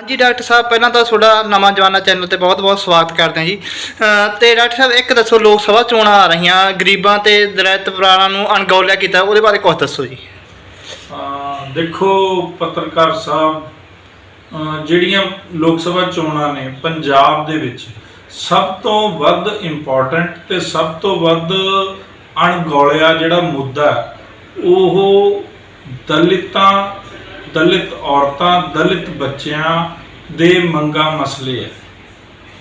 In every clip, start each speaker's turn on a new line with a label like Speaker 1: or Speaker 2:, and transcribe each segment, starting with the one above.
Speaker 1: ਹਾਂਜੀ, ਡਾਕਟਰ ਸਾਹਿਬ, ਪਹਿਲਾਂ ਤਾਂ ਤੁਹਾਡਾ ਨਵਾਂ ਜਵਾਨਾ ਚੈਨਲ ਤੇ ਬਹੁਤ-ਬਹੁਤ ਸਵਾਗਤ ਕਰਦੇ ਹਾਂ ਜੀ। ਅਹ ਤੇ ਡਾਕਟਰ ਸਾਹਿਬ, ਇੱਕ ਦੱਸੋ, ਲੋਕ ਸਭਾ ਚੋਣਾਂ ਆ ਰਹੀਆਂ, ਗਰੀਬਾਂ ਤੇ ਦਲਿਤ ਪਰਿਵਾਰਾਂ ਨੂੰ ਅਣਗੌਲਿਆ ਕੀਤਾ, ਉਹਦੇ ਬਾਰੇ ਕੁਝ ਦੱਸੋ ਜੀ।
Speaker 2: ਦੇਖੋ, ਪੱਤਰਕਾਰ ਸਾਹਿਬ ਜਿਹੜੀਆਂ ਲੋਕ ਸਭਾ ਚੋਣਾਂ ਨੇ ਪੰਜਾਬ ਦੇ ਵਿੱਚ, ਸਭ ਤੋਂ ਵੱਧ ਇੰਪੋਰਟੈਂਟ ਤੇ ਸਭ ਤੋਂ ਵੱਧ ਅਣਗੌਲਿਆ ਜਿਹੜਾ ਮੁੱਦਾ, ਉਹ ਦਲਿਤਾਂ ਦਲਿਤ ਔਰਤਾਂ, ਦਲਿਤ ਬੱਚਿਆਂ ਦੇ ਮੰਗਾਂ ਮਸਲੇ ਹੈ।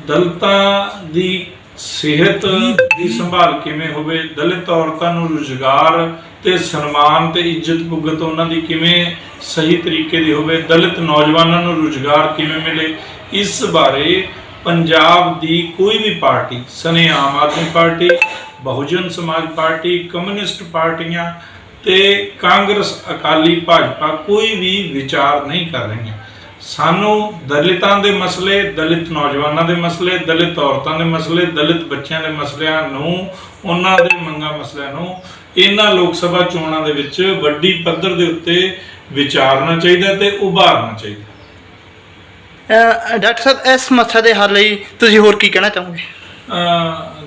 Speaker 2: ਦਲਿਤਾਂ ਦੀ ਸਿਹਤ ਦੀ ਸੰਭਾਲ ਕਿਵੇਂ ਹੋਵੇ, ਦਲਿਤ ਔਰਤਾਂ ਨੂੰ ਰੁਜ਼ਗਾਰ ਤੇ ਸਨਮਾਨ ਤੇ ਇੱਜ਼ਤ ਭੁਗਤ ਉਹਨਾਂ ਦੀ ਕਿਵੇਂ ਸਹੀ ਤਰੀਕੇ ਦੀ ਹੋਵੇ, ਦਲਿਤ ਨੌਜਵਾਨਾਂ ਨੂੰ ਰੁਜ਼ਗਾਰ ਕਿਵੇਂ ਮਿਲੇ, ਇਸ ਬਾਰੇ ਪੰਜਾਬ ਦੀ ਕੋਈ ਵੀ party, ਸਨੇ Aam Aadmi party, Bahujan Samaj party, communist ਪਾਰਟੀਆਂ ਤੇ ਕਾਂਗਰਸ ਅਕਾਲੀ ਭਾਜਪਾ ਕੋਈ ਵੀ ਵਿਚਾਰ ਨਹੀਂ ਕਰ ਰਹੀਆਂ। ਸਾਨੂੰ ਦਲਿਤਾਂ ਦੇ ਮਸਲੇ ਦਲਿਤ ਨੌਜਵਾਨਾਂ ਦੇ ਮਸਲੇ ਦਲਿਤ ਔਰਤਾਂ ਦੇ ਮਸਲੇ ਦਲਿਤ ਬੱਚਿਆਂ ਦੇ ਮਸਲਿਆਂ ਨੂੰ ਉਹਨਾਂ ਦੇ ਮੰਗਾਂ ਮਸਲਿਆਂ ਨੂੰ ਇਹਨਾਂ ਲੋਕ ਸਭਾ ਚੋਣਾਂ ਦੇ ਵਿੱਚ ਵੱਡੀ ਪੱਧਰ ਦੇ ਉੱਤੇ ਵਿਚਾਰਨਾ ਚਾਹੀਦਾ ਤੇ ਉਭਾਰਨਾ ਚਾਹੀਦਾ।
Speaker 1: ਡਾਕਟਰ ਸਾਹਿਬ ਇਸ ਸਮੱਸਿਆ ਦੇ ਹੱਲ ਲਈ ਤੁਸੀਂ ਹੋਰ ਕੀ ਕਹਿਣਾ ਚਾਹੋਗੇ?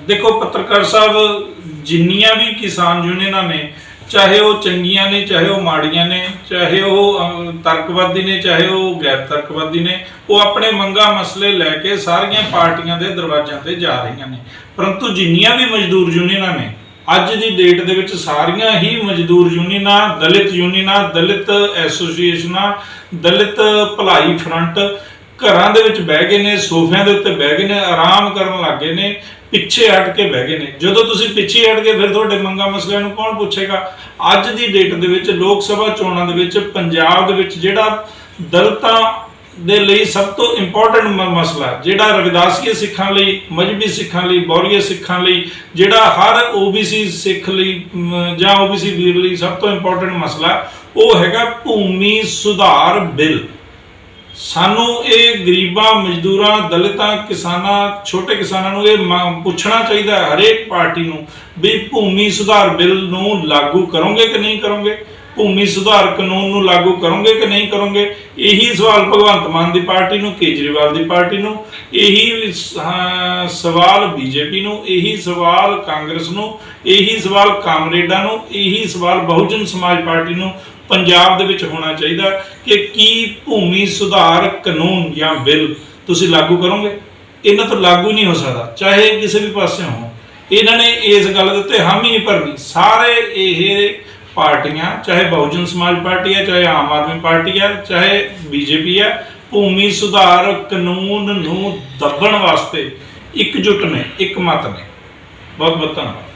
Speaker 2: ਦੇਖੋ ਪੱਤਰਕਾਰ ਸਾਹਿਬ ਜਿੰਨੀਆਂ ਵੀ ਕਿਸਾਨ ਯੂਨੀਅਨਾਂ ਨੇ ਚਾਹੇ ਉਹ ਚੰਗੀਆਂ ਨੇ ਚਾਹੇ ਉਹ ਮਾੜੀਆਂ ਨੇ ਚਾਹੇ ਉਹ ਅਹ, ਤਰਕਵਾਦੀ ਨੇ ਚਾਹੇ ਉਹ ਗੈਰ ਤਰਕਵਾਦੀ ਨੇ ਉਹ ਆਪਣੇ ਮੰਗਾ ਮਸਲੇ ਲੈ ਕੇ ਸਾਰੀਆਂ ਪਾਰਟੀਆਂ ਦੇ ਦਰਵਾਜ਼ਿਆਂ ਤੇ ਜਾ ਰਹੀਆਂ ਨੇ। ਪਰੰਤੂ ਜਿੰਨੀਆਂ ਵੀ ਮਜ਼ਦੂਰ ਯੂਨੀਅਨਾਂ ਨੇ ਅੱਜ ਦੀ ਡੇਟ ਦੇ ਵਿੱਚ ਸਾਰੀਆਂ ਹੀ ਮਜ਼ਦੂਰ ਯੂਨੀਅਨਾਂ ਦਲਿਤ ਯੂਨੀਅਨਾਂ ਦਲਿਤ ਐਸੋਸੀਏਸ਼ਨਾਂ ਦਲਿਤ ਭਲਾਈ ਫਰੰਟ ਘਰਾਂ ਦੇ ਵਿੱਚ ਬਹਿ ਗਏ ਨੇ ਸੋਫਿਆਂ ਦੇ ਉੱਤੇ ਬਹਿ ਗਏ ਨੇ ਆਰਾਮ ਕਰਨ ਲੱਗ ਗਏ ਨੇ ਪਿੱਛੇ ਹਟ ਕੇ ਬਹਿ ਗਏ ਨੇ। ਜਦੋਂ ਤੁਸੀਂ ਪਿੱਛੇ ਹਟ ਕੇ ਫਿਰ ਤੁਹਾਡੇ ਮੰਗਾ ਮਸਲਿਆਂ ਨੂੰ ਕੌਣ ਪੁੱਛੇਗਾ? ਅੱਜ ਦੀ ਡੇਟ ਦੇ ਵਿੱਚ ਲੋਕ ਸਭਾ ਚੋਣਾਂ ਦੇ ਵਿੱਚ ਪੰਜਾਬ ਦੇ ਵਿੱਚ ਜਿਹੜਾ ਦਲਤਾਂ ਦੇ ਲਈ ਸਭ ਤੋਂ ਇੰਪੋਰਟੈਂਟ ਮਸਲਾ ਜਿਹੜਾ ਰਵਿਦਾਸੀਏ ਸਿੱਖਾਂ ਲਈ ਮਜਬੀ ਸਿੱਖਾਂ ਲਈ ਬੌਰੀਏ ਸਿੱਖਾਂ ਲਈ ਜਿਹੜਾ ਹਰ ਓਬੀਸੀ ਸਿੱਖ ਲਈ ਮ, ਜਾਂ ਓਬੀਸੀ ਵੀਰ ਲਈ ਸਭ ਤੋਂ ਇੰਪੋਰਟੈਂਟ ਮਸਲਾ ਉਹ ਹੈਗਾ ਭੂਮੀ ਸੁਧਾਰ ਬਿੱਲ। ਸਾਨੂੰ ਇਹ ਗਰੀਬਾਂ ਮਜ਼ਦੂਰਾਂ ਦਲਿਤਾਂ ਕਿਸਾਨਾਂ ਛੋਟੇ ਕਿਸਾਨਾਂ ਨੂੰ ਇਹ ਮ- ਪੁੱਛਣਾ ਚਾਹੀਦਾ ਹੈ ਹਰੇਕ ਪਾਰਟੀ ਨੂੰ ਵੀ ਭੂਮੀ ਸੁਧਾਰ ਬਿੱਲ ਨੂੰ ਲਾਗੂ ਕਰੋਗੇ ਕਿ ਨਹੀਂ ਕਰੋਗੇ? ਭੂਮੀ ਸੁਧਾਰ ਕਾਨੂੰਨ ਨੂੰ ਲਾਗੂ ਕਰੋਗੇ ਕਿ ਨਹੀਂ ਕਰੋਗੇ? ਇਹੀ ਸਵਾਲ ਭਗਵੰਤ ਮਾਨ ਦੀ ਪਾਰਟੀ ਨੂੰ ਕੇਜਰੀਵਾਲ ਦੀ ਪਾਰਟੀ ਨੂੰ ਇਹੀ ਸ- ਹਾਂ, ਸਵਾਲ ਬੀਜੇਪੀ ਨੂੰ ਇਹੀ ਸਵਾਲ ਕਾਂਗਰਸ ਨੂੰ ਇਹੀ ਸਵਾਲ ਕਾਮਰੇਡਾਂ ਨੂੰ ਇਹੀ ਸਵਾਲ ਬਹੁਜਨ ਸਮਾਜ ਪਾਰਟੀ ਨੂੰ ਪੰਜਾਬ ਦੇ ਵਿੱਚ ਹੋਣਾ ਚਾਹੀਦਾ ਕਿ ਕੀ ਭੂਮੀ ਸੁਧਾਰ ਕਾਨੂੰਨ ਜਾਂ ਬਿੱਲ ਤੁਸੀਂ ਲਾਗੂ ਕਰੋਗੇ? ਇਹਨਾਂ ਤੋਂ ਲਾਗੂ ਨਹੀਂ ਹੋ ਸਕਦਾ, ਚਾਹੇ ਕਿਸੇ ਵੀ ਪਾਸੇ ਹੋ ਇਹਨਾਂ ਨੇ ਇਸ ਗੱਲ ਦੇ ਉੱਤੇ ਹਾਮੀ ਨਹੀਂ ਭਰਨੀ। ਸਾਰੇ ਇਹ ਪਾਰਟੀਆਂ, ਚਾਹੇ ਬਹੁਜਨ ਸਮਾਜ ਪਾਰਟੀ ਹੈ, ਚਾਹੇ ਆਮ ਆਦਮੀ ਪਾਰਟੀ ਹੈ, ਚਾਹੇ ਬੀਜੇਪੀ ਹੈ, ਭੂਮੀ ਸੁਧਾਰ ਕਾਨੂੰਨ ਨੂੰ ਦੱਬਣ ਵਾਸਤੇ ਇਕਜੁੱਟ ਨੇ ਇੱਕ ਮਤ ਨੇ। ਬਹੁਤ ਬਹੁਤ ਧੰਨਵਾਦ।